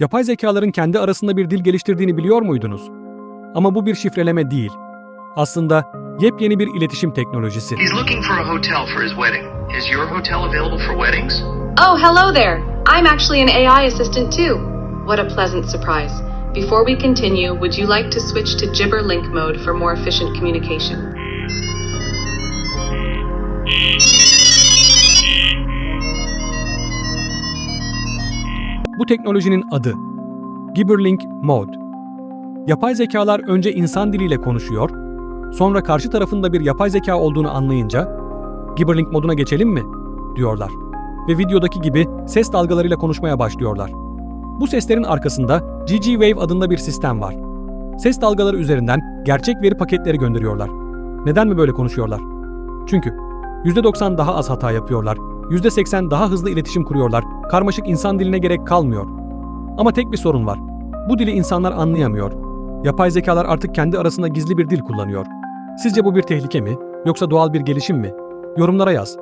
Yapay zekaların kendi arasında bir dil geliştirdiğini biliyor muydunuz? Ama bu bir şifreleme değil. Aslında yepyeni bir iletişim teknolojisi. He's looking for a hotel for his wedding. Is your hotel available for weddings? Oh, hello there. I'm actually an AI assistant too. What a pleasant surprise. Before we continue, would you like to switch to Gibberlink mode for more efficient communication? Bu teknolojinin adı Gibberlink Mode. Yapay zekalar önce insan diliyle konuşuyor, sonra karşı tarafında bir yapay zeka olduğunu anlayınca Gibberlink moduna geçelim mi diyorlar ve videodaki gibi ses dalgalarıyla konuşmaya başlıyorlar. Bu seslerin arkasında GG Wave adında bir sistem var. Ses dalgaları üzerinden gerçek veri paketleri gönderiyorlar. Neden mi böyle konuşuyorlar? Çünkü %90 daha az hata yapıyorlar, %80 daha hızlı iletişim kuruyorlar, karmaşık insan diline gerek kalmıyor. Ama tek bir sorun var. Bu dili insanlar anlayamıyor. Yapay zekalar artık kendi arasında gizli bir dil kullanıyor. Sizce bu bir tehlike mi? Yoksa doğal bir gelişim mi? Yorumlara yaz.